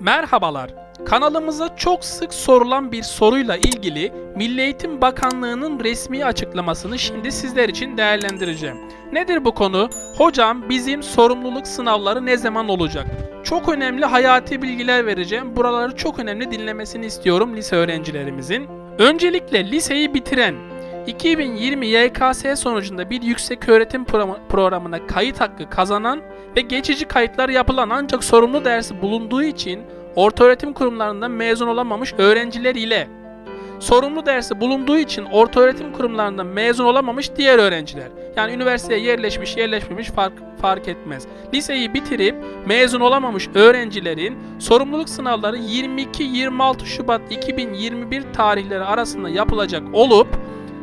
Merhabalar. Kanalımıza çok sık sorulan bir soruyla ilgili Milli Eğitim Bakanlığı'nın resmi açıklamasını şimdi sizler için değerlendireceğim. Nedir bu konu? Hocam bizim sorumluluk sınavları ne zaman olacak? Çok önemli hayati bilgiler vereceğim. Buraları çok önemli dinlemesini istiyorum lise öğrencilerimizin. Öncelikle liseyi bitiren 2020 YKS sonucunda bir yüksek öğretim pro- programına kayıt hakkı kazanan ve geçici kayıtlar yapılan ancak sorumlu dersi bulunduğu için ortaöğretim kurumlarından mezun olamamış öğrenciler ile sorumlu dersi bulunduğu için ortaöğretim kurumlarından mezun olamamış diğer öğrenciler. Yani üniversiteye yerleşmiş yerleşmemiş fark, fark etmez. Liseyi bitirip mezun olamamış öğrencilerin sorumluluk sınavları 22-26 Şubat 2021 tarihleri arasında yapılacak olup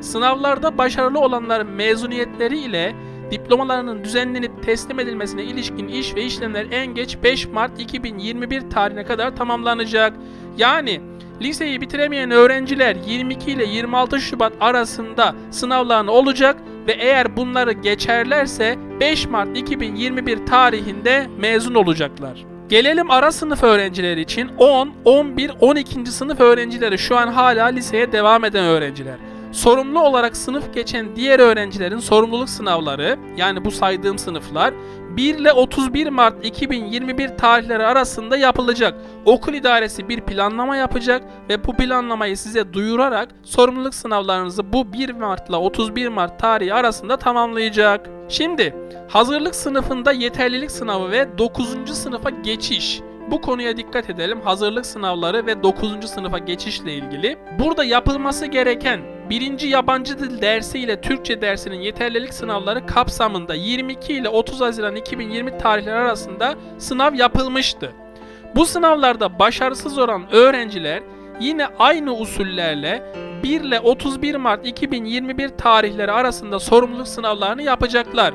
Sınavlarda başarılı olanların mezuniyetleri ile diplomalarının düzenlenip teslim edilmesine ilişkin iş ve işlemler en geç 5 Mart 2021 tarihine kadar tamamlanacak. Yani liseyi bitiremeyen öğrenciler 22 ile 26 Şubat arasında sınavlarını olacak ve eğer bunları geçerlerse 5 Mart 2021 tarihinde mezun olacaklar. Gelelim ara sınıf öğrencileri için 10, 11, 12. sınıf öğrencileri şu an hala liseye devam eden öğrenciler. Sorumlu olarak sınıf geçen diğer öğrencilerin sorumluluk sınavları yani bu saydığım sınıflar 1 ile 31 Mart 2021 tarihleri arasında yapılacak. Okul idaresi bir planlama yapacak ve bu planlamayı size duyurarak sorumluluk sınavlarınızı bu 1 Mart ile 31 Mart tarihi arasında tamamlayacak. Şimdi hazırlık sınıfında yeterlilik sınavı ve 9. sınıfa geçiş. Bu konuya dikkat edelim. Hazırlık sınavları ve 9. sınıfa geçişle ilgili. Burada yapılması gereken birinci yabancı dil dersi ile Türkçe dersinin yeterlilik sınavları kapsamında 22 ile 30 Haziran 2020 tarihleri arasında sınav yapılmıştı. Bu sınavlarda başarısız olan öğrenciler yine aynı usullerle 1 ile 31 Mart 2021 tarihleri arasında sorumluluk sınavlarını yapacaklar.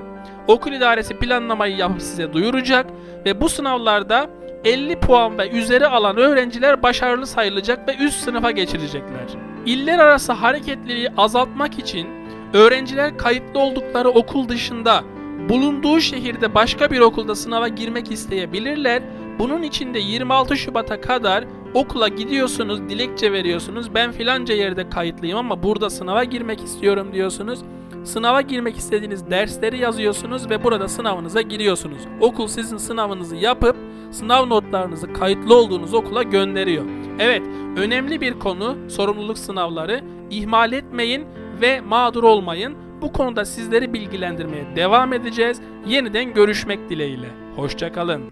Okul idaresi planlamayı yapıp size duyuracak ve bu sınavlarda 50 puan ve üzeri alan öğrenciler başarılı sayılacak ve üst sınıfa geçirecekler. İller arası hareketliliği azaltmak için öğrenciler kayıtlı oldukları okul dışında bulunduğu şehirde başka bir okulda sınava girmek isteyebilirler. Bunun için de 26 Şubat'a kadar okula gidiyorsunuz, dilekçe veriyorsunuz. Ben filanca yerde kayıtlıyım ama burada sınava girmek istiyorum diyorsunuz. Sınava girmek istediğiniz dersleri yazıyorsunuz ve burada sınavınıza giriyorsunuz. Okul sizin sınavınızı yapıp sınav notlarınızı kayıtlı olduğunuz okula gönderiyor. Evet, önemli bir konu sorumluluk sınavları. İhmal etmeyin ve mağdur olmayın. Bu konuda sizleri bilgilendirmeye devam edeceğiz. Yeniden görüşmek dileğiyle. Hoşçakalın.